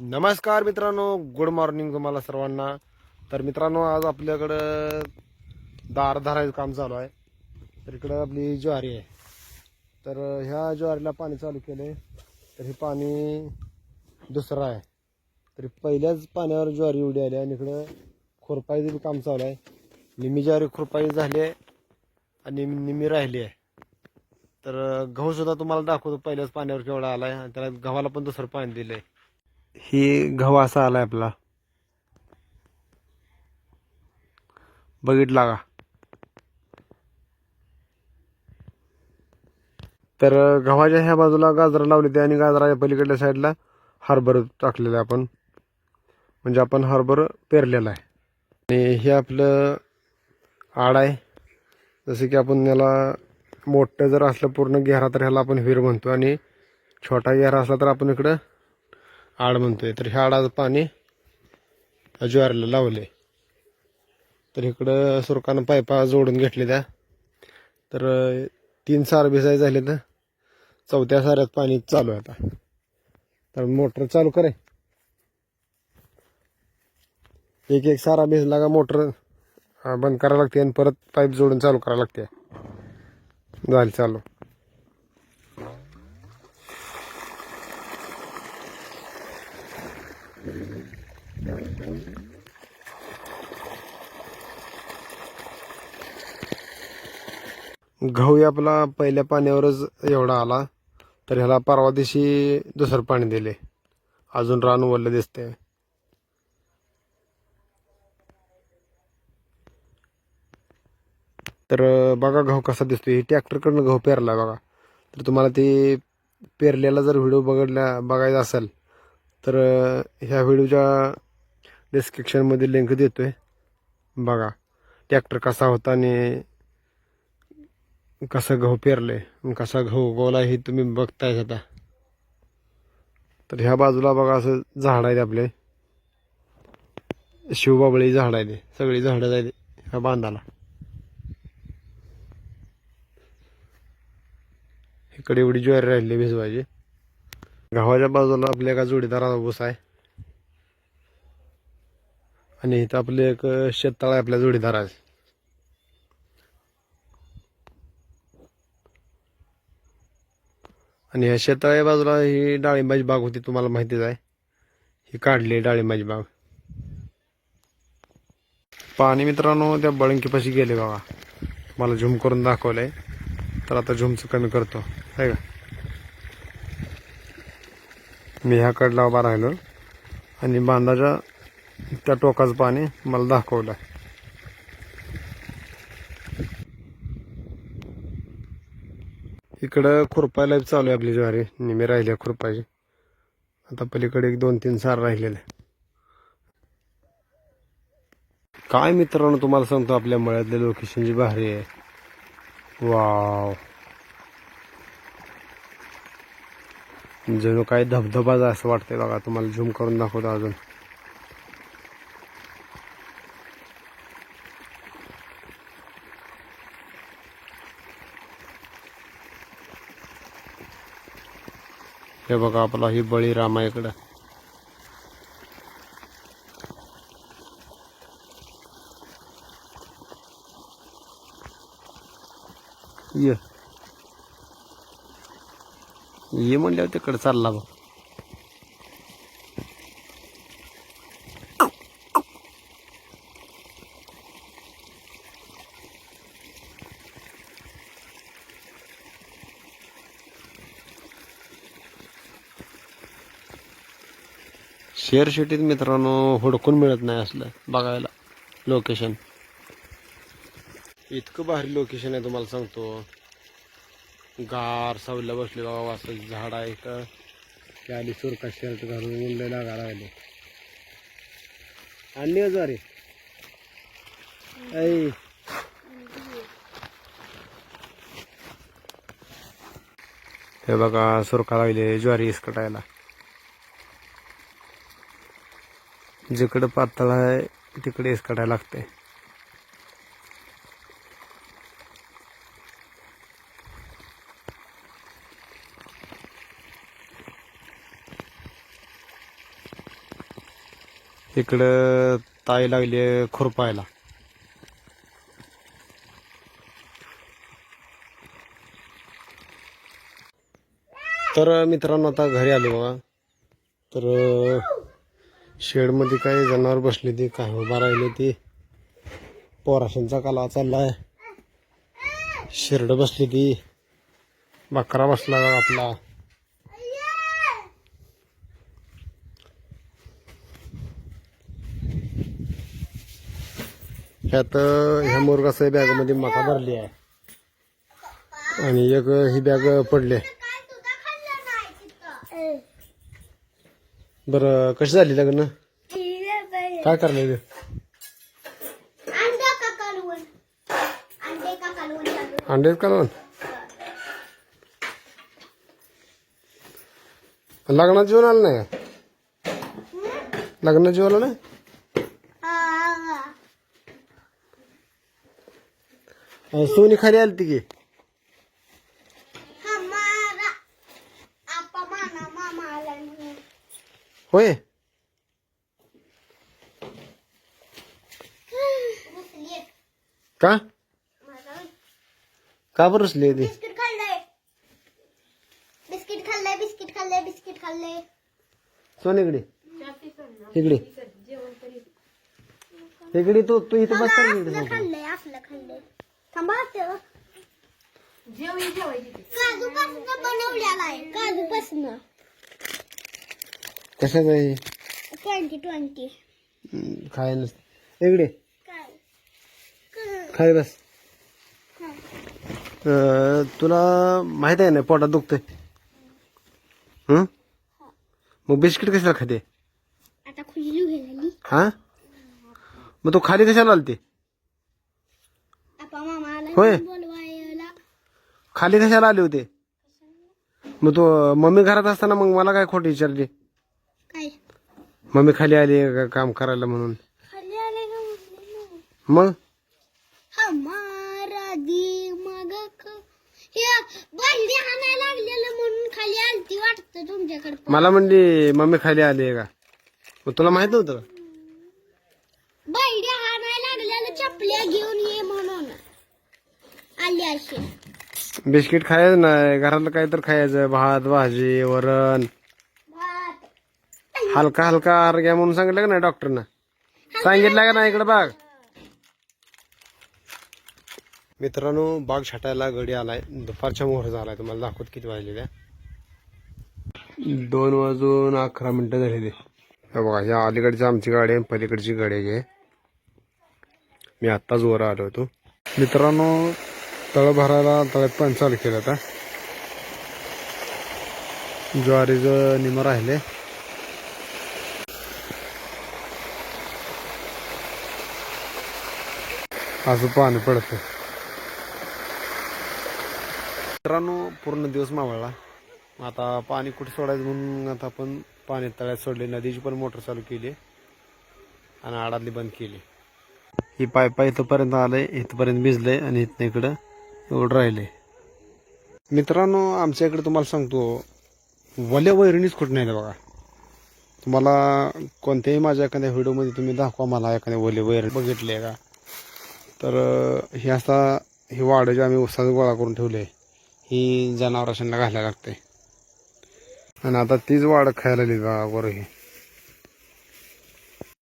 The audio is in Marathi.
नमस्कार मित्रांनो गुड मॉर्निंग तुम्हाला सर्वांना. तर मित्रांनो आज आपल्याकडं दार धरायचं काम चालू आहे. तर इकडं आपली ज्वारी आहे. तर ह्या ज्वारीला पाणी चालू केलं आहे तर हे पाणी दुसरं आहे. तरी पहिल्याच पाण्यावर ज्वारी उडी आली आणि इकडं खुरपायचं बी काम चालू आहे. निम्मी ज्वारी खुरपाई झाली आहे आणि निम्मी राहिली आहे. तर गहूसुद्धा तुम्हाला दाखवतो पहिल्याच पाण्यावर केवढा आला आहे आणि त्याला गव्हाला पण दुसरं पाणी दिलं आहे ही गहू असा आलाय आपला. बघितला का? तर गव्हाच्या ह्या बाजूला गाजरं लावले ते आणि गाजराच्या पलीकडल्या साईडला हरभर टाकलेला आहे आपण. म्हणजे आपण हरभर पेरलेला आहे. आणि हे आपलं आड आहे. जसं की आपण याला मोठं जर असलं पूर्ण घेरा तर ह्याला आपण विहीर म्हणतो आणि छोटा घेरा असला तर आपण इकडं आड म्हणतोय. तर ह्या आडाचं पाणी ज्वारीला लावले. तर इकडं सुरकानं पायपा जोडून घेतले त्या. तर तीन सार भिसाय झाले तर चौथ्या साऱ्यात पाणी चालू आहे आता. तर मोटर चालू करे. एक एक सारा भिजला का मोटर बंद करायला लागते आणि परत पाईप जोडून चालू करायला लागते. झाली चालू. गहू आपला पहिल्या पाण्यावरच एवढा आला तर ह्याला परवा दिवशी दुसरं पाणी दिले. अजून रान वल्ल दिसते तर बघा गहू कसा दिसतो हे ट्रॅक्टरकडनं गहू पेरला बघा. तर तुम्हाला ते पेरलेला जर व्हिडिओ बघडला बघायचा असेल तर ह्या व्हिडिओच्या डिस्क्रिप्शनमध्ये लिंक देतोय. बघा ट्रॅक्टर कसा होता आणि कसं गहू पेरले कसा गहू उगवला हे तुम्ही बघताय आता तर ह्या बाजूला बघा असं झाड आहेत आपले. शिवबाबळी झाड आहे ते सगळी झाडं आहेत ह्या बांधाला. इकडे एवढी ज्वारी राहिली भिजवायची. गव्हाच्या बाजूला आपल्या एका जोडीदाराचा ऊस आहे. आणि इथं आपले एक शेततळ आहे आपल्या जोडीदाराचे. आणि ह्या शेताळ्या बाजूला ही डाळिंबाची बाग होती तुम्हाला माहितीच आहे. ही काढली डाळिंबाची बाग. पाणी मित्रांनो त्या बळंकीपाशी गेले बाबा. मला झूम करून दाखवलंय. तर आता झूमचं कमी करतो. आहे का? मी ह्याकडला उभा राहिलो आणि बांधाच्या त्या टोकाचं पाणी मला दाखवलं. इकडं खुरपायला चालू आहे आपली ज्वारी. निमे राहिली खुरपाची. आता पलीकडे एक दोन तीन सार राहिलेले. काय मित्रांनो तुम्हाला सांगतो आपल्या मळ्यातल्या लोकेशन जी भारी आहे. वाव जणू काय धबधबाचा असं वाटतंय बघा. तुम्हाला झूम करून दाखवतो अजून. हे बघा आपला ही बळीराम इकडं. ये. ये म्हणल्यावर तिकडं चालला बघ. शेअर शेटीत मित्रांनो हुडकून मिळत नाही असलं बघायला. लोकेशन इतकं भारी लोकेशन आहे तुम्हाला सांगतो. गार सावल्या बसले बाबा असं झाड आहे का ते आली सुरका शर्ट घालून मुंडे लागा राहिले आणली ज्वारी? ऐ हे बघा सुरका लागले ज्वारी इसकटायला. जिकडं पातळ आहे तिकडे काढायला लागते इकडं ताई लागली खुरपायला. तर मित्रांनो आता घरी आले बघा. तर शेडमध्ये काही जनावर बसले ती काय उभा राहिली ती. पोराशांचा काला चाललाय. शिरड बसली ती. बकरा बसला आपला. ह्यात ह्या मुरगासाई बॅगमध्ये मका भरली आहे. आणि एक ही बॅग पडली आहे. बरं कशी झाली लग्न? काय करणार अंडे का कालवण? लग्नात जेवण आलं नाही का? लग्नात जेवण आलं नाही? सोनी खाली आली ती की हमारा आपा माना मामा आला म्हणून होय. का? का बरं रुसली ती? बिस्किट खाल्लंय. बिस्किट खाल्लंय बिस्किट खाल्लंय बिस्किट खाल्लंय. सोन इकडे. इकडे. इकडे तू तू इथे बस कर इकडे असलं खाल्लंय असलं खाल्लंय. थांबा असं. काजूपासून बनवलेला आहे काजूपासून. कशाचं आहे ट्वेंटी ट्वेंटी. हम्म, खाय नसतं. इकडे. खाय बस. तुला माहीत आहे ना पोटात दुखतंय? हं? मग बिस्किट कशाला खाते? हा? मग तू खाली कशाला आलती? होय. खाली कशाला आले होते? मग तू मम्मी घरात असताना मग मला काय खोटी विचारली? मम्मी खाली आली का काम करायला म्हणून? खाली आले का म्हणले ना. मग? हमारा दिमाग ख- हे भांडी हाणायला लागलेलं म्हणून खाली आलती वाटतं तुमच्याकडे मला म्हणली मम्मी खाली आली का? मग तुला माहीत नव्हतं? का? भांडी हाणायला लागलेलं चपल्या घेऊन ये म्हणून. आली अशी. बिस्किट खायचं नाही घरातलं काय तर खायचं भात भाजी वरण. हलका हलका आहार घ्या म्हणून सांगितलं का नाही डॉक्टरनं? सांगितलं का नाही इकडं बाग मित्रांनो बाग छाटायला गडी आलाय. दुपारच्या मोहर झालाय. तुम्हाला दाखवत किती वाजलेल्या दोन वाजून अकरा मिनिटं झालेली ते. बघा ह्या अलीकडची आमची गाडी आहे पलीकडची गाडी आहे. मी आत्ताच वर आलो होतो. मित्रांनो तळ भरायला तळ्यात पण चालू केलं आता. ज्वारीचं निम राहिले. असं पाणी पडतं मित्रांनो पूर्ण दिवस मावळला. आता पाणी कुठे सोडायचं म्हणून आता आपण पाणी तळ्यात सोडले नदीची पण मोटर चालू केली आणि आडातली बंद केली. ही पायपा इथंपर्यंत आलंय इथपर्यंत भिजलंय आणि इथनं इकडं एवढं राहिले मित्रांनो आमच्या इकडे तुम्हाला सांगतो वल्या वैरणीच कुठं नाही बघा. तुम्हाला कोणत्याही माझ्या एखाद्या व्हिडिओमध्ये तुम्ही दाखवा मला एखाद्या वले वैरण बघितले का? तर हे असा ही वाडं जे आम्ही उसाचं गोळा करून ठेवले. ही जनावरांना घालायला लागते. आणि आता तीच वाडं खायला लागली बघा बरं हे.